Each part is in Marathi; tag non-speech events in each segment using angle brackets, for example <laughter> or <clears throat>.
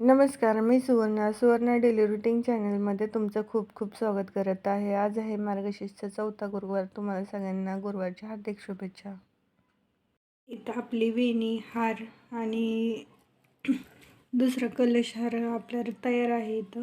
नमस्कार मी सुवर्णा. सुवर्णा डेली रुटीन चॅनलमध्ये तुमचं खूप खूप स्वागत करत आहे. आज आहे मार्गशीर्षचा चौथा गुरुवार. तुम्हाला सगळ्यांना गुरुवारच्या हार्दिक शुभेच्छा. इथं आपली वेणी हार आणि <clears throat> दुसरा कलश हार आपल्याला तयार आहे इथं.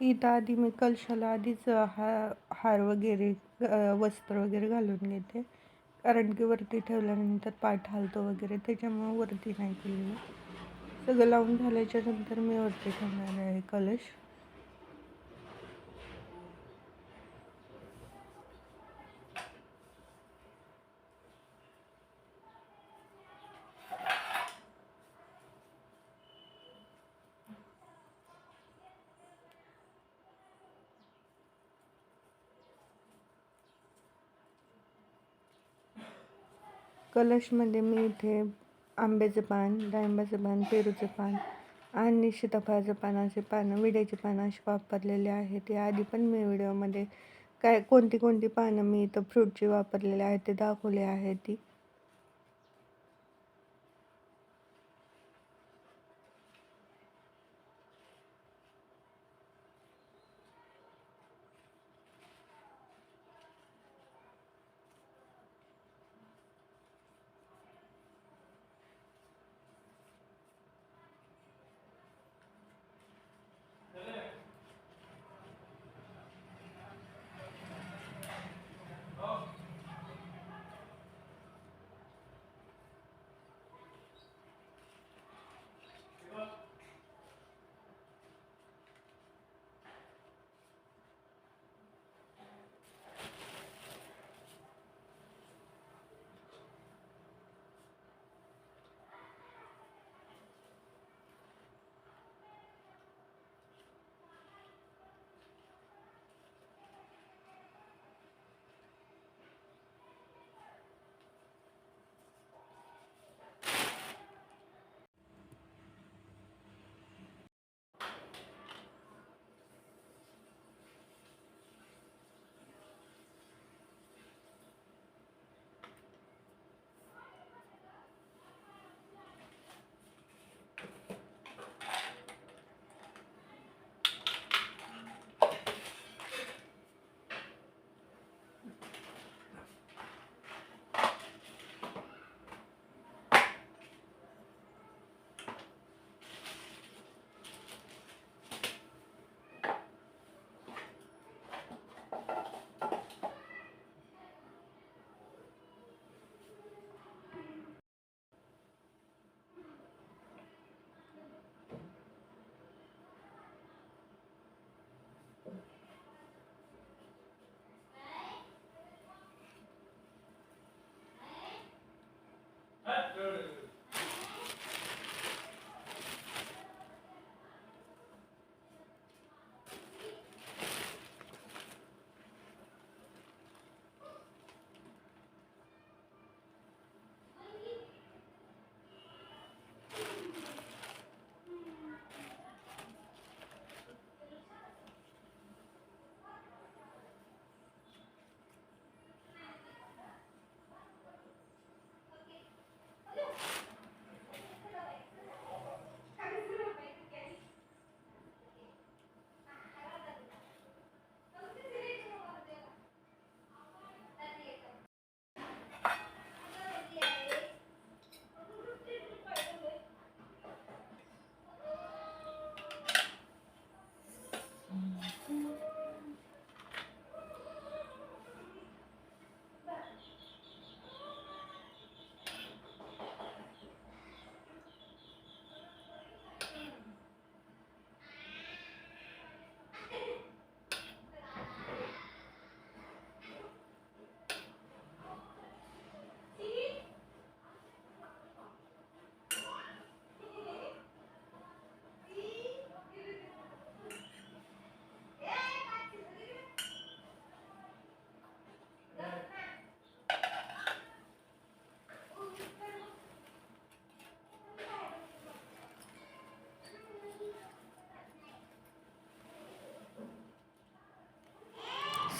इथं आधी मी कलशाला आधीच हा हार वगैरे वस्त्र वगैरे घालून घेते. कारण की वरती ठेवल्यानंतर पाठ हालतो वगैरे त्याच्यामुळे वरती नाही केलेलं. सगळं लावून झाल्याच्यानंतर मी वरती ठेवणार आहे कलश. कलशमध्ये मी इथे आंब्याचं पान डाळिंबाचं पान पेरूचं पान आणि सीताफळाचं पानाचे पानं विड्याची पानं अशी वापरलेले आहेत. या आधी पण मी व्हिडिओमध्ये काय कोणती कोणती पानं मी इथं फ्रूटची वापरलेली आहेत ते दाखवले आहे ती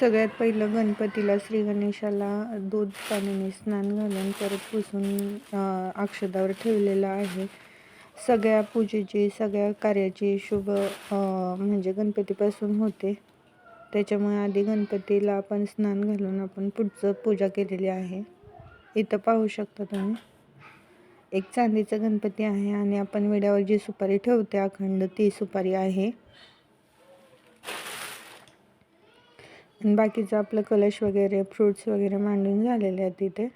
सगळ्यात पहिलं गणपतीला श्री गणेशाला दूध पाण्याने स्नान घालून परत पुसून अक्षदावर ठेवलेलं आहे. सगळ्या पूजेची सगळ्या कार्याची शुभ म्हणजे गणपतीपासून होते. त्याच्यामुळे आधी गणपतीला आपण स्नान घालून आपण पुढचं पूजा केलेली आहे. इथं पाहू शकता तुम्ही. एक चांदीचा गणपती आहे आणि आपण विड्यावर जी सुपारी ठेवते अखंड ती सुपारी आहे. आणि बाकीचं आपलं कलश वगैरे फ्रूट्स वगैरे मांडून झालेले आहेत तिथे.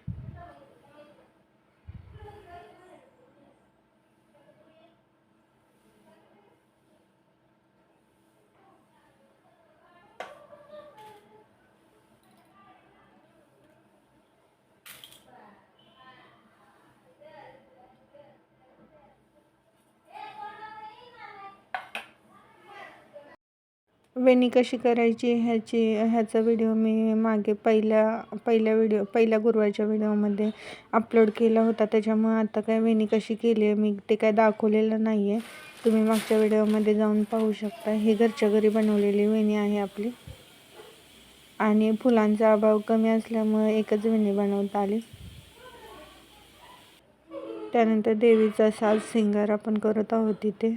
वेणी कशी करायची ह्याची ह्याचा व्हिडिओ मी मागे पहिल्या पहिल्या व्हिडिओ पहिल्या गुरुवारच्या व्हिडिओमध्ये अपलोड केला होता. त्याच्यामुळे आता काय वेणी कशी केली आहे मी ते काय दाखवलेलं नाही आहे तुम्ही मागच्या व्हिडिओमध्ये जाऊन पाहू शकता. ही घरच्या घरी बनवलेली वेणी आहे आपली. आणि फुलांचा अभाव कमी असल्यामुळे एकच वेणी बनवता आली. त्यानंतर देवीचा साज सिंगार आपण करत आहोत तिथे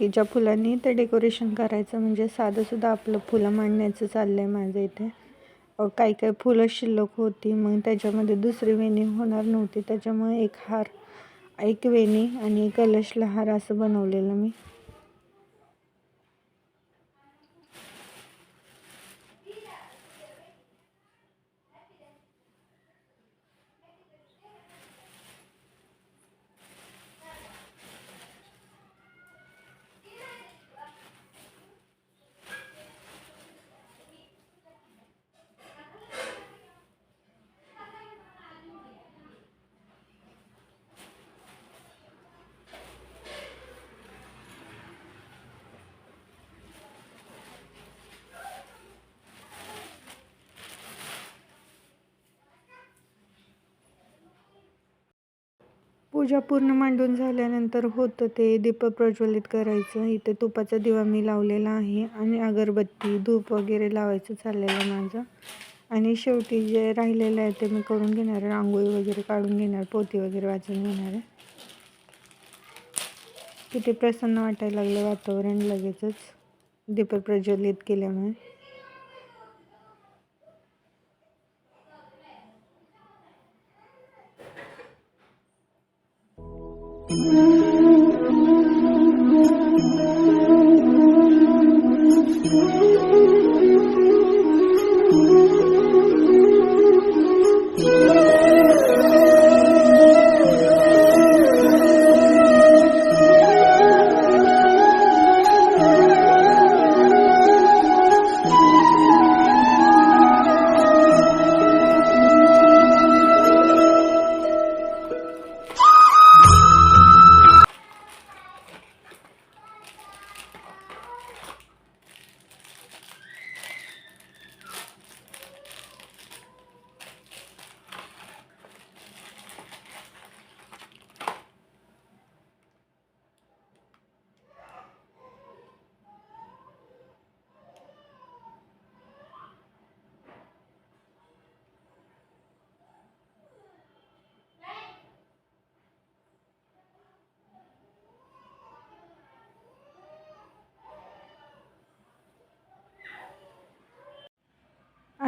की ज्या फुलांनी ते डेकोरेशन करायचं म्हणजे साधंसुद्धा आपलं फुलं मांडण्याचं चाललं आहे माझं इथे काही काही फुलं शिल्लक होती मग त्याच्यामध्ये दुसरी वेणी होणार नव्हती त्याच्यामुळे एक हार एक वेणी आणि कलशला हार असं बनवलेलं मी. पूजा पूर्ण मांडून झाल्यानंतर होतं ते दीप प्रज्वलित करायचं. इथे तुपाचा दिवा मी लावलेला आहे आणि अगरबत्ती धूप वगैरे लावायचं चाललेलं माझं. आणि शेवटी जे राहिलेलं आहे ते मी करून घेणार रांगोळी वगैरे काढून घेणार पोती वगैरे वाचून घेणार आहे. किती प्रसन्न वाटायला लागलं वातावरण लगेचच. दीप प्रज्वलित केल्यामुळे. Mm-hmm.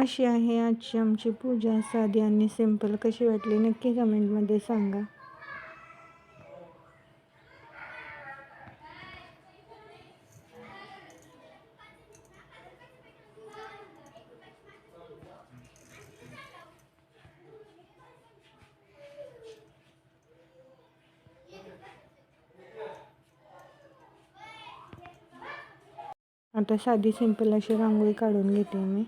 अशी आहे आजची आमची पूजा. साधी आणि सिंपल कशी वाटली नक्की कमेंटमध्ये सांगा. आता साधी सिंपल अशी रांगोळी काढून घेते मी.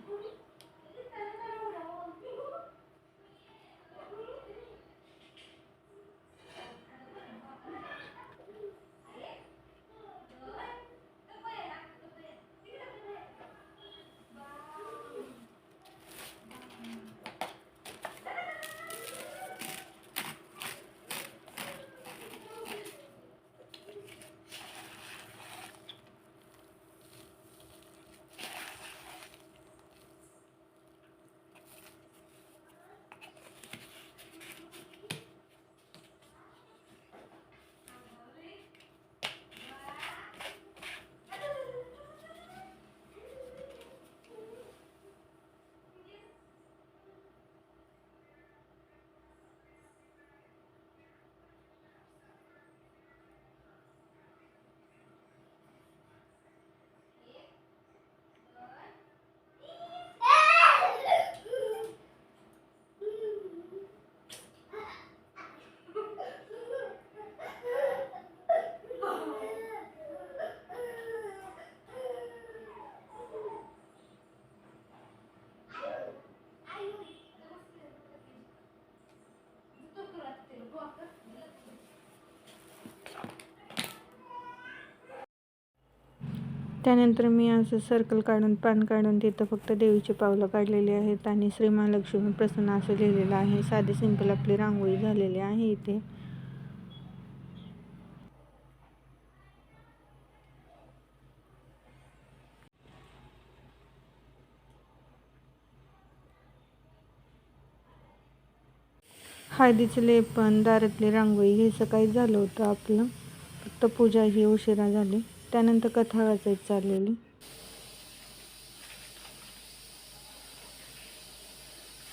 त्यानंतर मी असं सर्कल काढून पान काढून तिथं फक्त देवीची पावलं काढलेली आहेत आणि श्री महालक्ष्मी प्रसन्न असं लिहिलेलं आहे. साधी सिंपल आपली रांगोळी झालेली आहे इथे. हळदीचं लेपन दारातली रांगोळी हे सकाळी झालं होतं आपलं. फक्त पूजा ही उशिरा झाली. त्यानंतर कथा वाचायची चाललेली.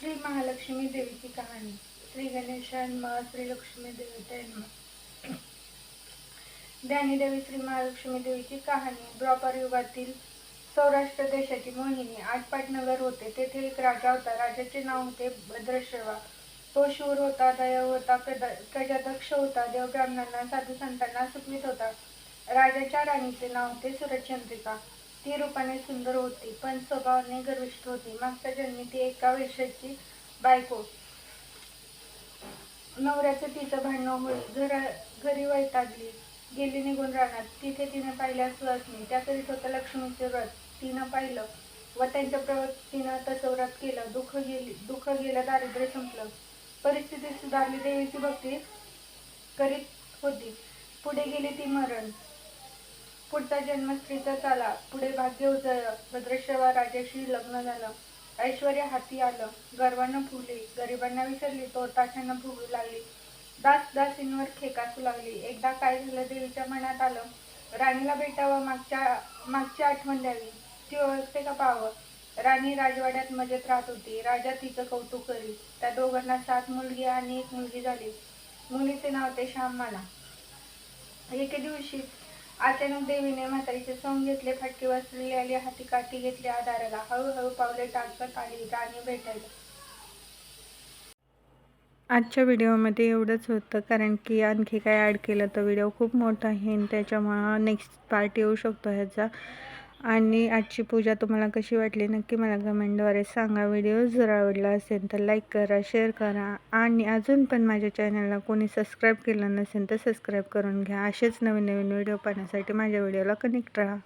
श्री महालक्ष्मी देवीची कहाणी. श्री गणेशान्म श्री लक्ष्मी देवी ज्ञानीदेवी श्री महालक्ष्मी देवीची कहाणी. द्वापर युगातील सौराष्ट्र देशाची मोहिनी आटपाट नगर होते. तेथे एक राजा होता. राजाचे नाव होते भद्रश्रवा तो शूर होता दया होता प्रजादक्ष होता. देवब्राह्मणांना साधू संतांना सुखवित होता. राजाच्या राणीचे नाव होते सुरचंद्रिका. ती रूपाने सुंदर होती पण स्वभावाने गर्विष्ठ होती. मागच्या जन्मी ती एका वर्षाची बायको. नवऱ्याचं तिचं भांडण होईल घरा घरी वैतागली. गेली निघून राहणार तिथे तिने पाहिल्या सुहासनी त्या करीत होतं लक्ष्मीचे व्रत. तिनं पाहिलं व त्यांच्या प्रवृत्तीनं तसं व्रत केलं. दुःख गेली दुःख गेलं दारिद्र्य संपलं. परिस्थिती सुधारली देवीची भक्ती करीत होती. पुढे गेली ती मरण. पुढचा जन्म स्त्रीचा चाला. पुढे भाग्य उजळलं. भद्रेश्वर राजाशी लग्न झालं. ऐश्वर हाती आलं. गर्वानं फुली गरिबांना विसरली. तो ताठांना फुगू लागली. दास दासींवर खेकासू लागली. एकदा काय झालं देवीच्या मनात आलं. राणीला भेटावं मागच्या मागची आठवण द्यावी. ती ओळखते का पाहावं राणी राजवाड्यात मजेत राहत होती. राजा तिचं कौतुक करी. त्या दोघांना सात मुलगी आणि एक मुलगी झाली. मुलीचे नाव ते श्याममाला. एके दिवशी अचानक देवीने म्हातारीचे सोंग घेतले फटके वसलेली आली हाती काठी घेतली आधाराला हळूहळू पावले टाकत आली राणी भेटायला. आजच्या व्हिडिओमध्ये एवढंच होतं कारण की आणखी काय ॲड केलं तर व्हिडिओ खूप मोठा आहे आणि त्याच्यामुळं नेक्स्ट पार्ट येऊ शकतो ह्याचा. आणि आजची पूजा तुम्हाला कशी वाटली? नक्की मला कमेंटद्वारे सांगा. व्हिडिओ जर आवडला असेल तर लाईक करा शेअर करा आणि अजून पण माझ्या चॅनलला कोणी सबस्क्राईब केलं नसेल तर सबस्क्राईब करून घ्या. असेच नवीन नवीन व्हिडिओ पाहण्यासाठी माझ्या व्हिडिओला कनेक्ट राहा.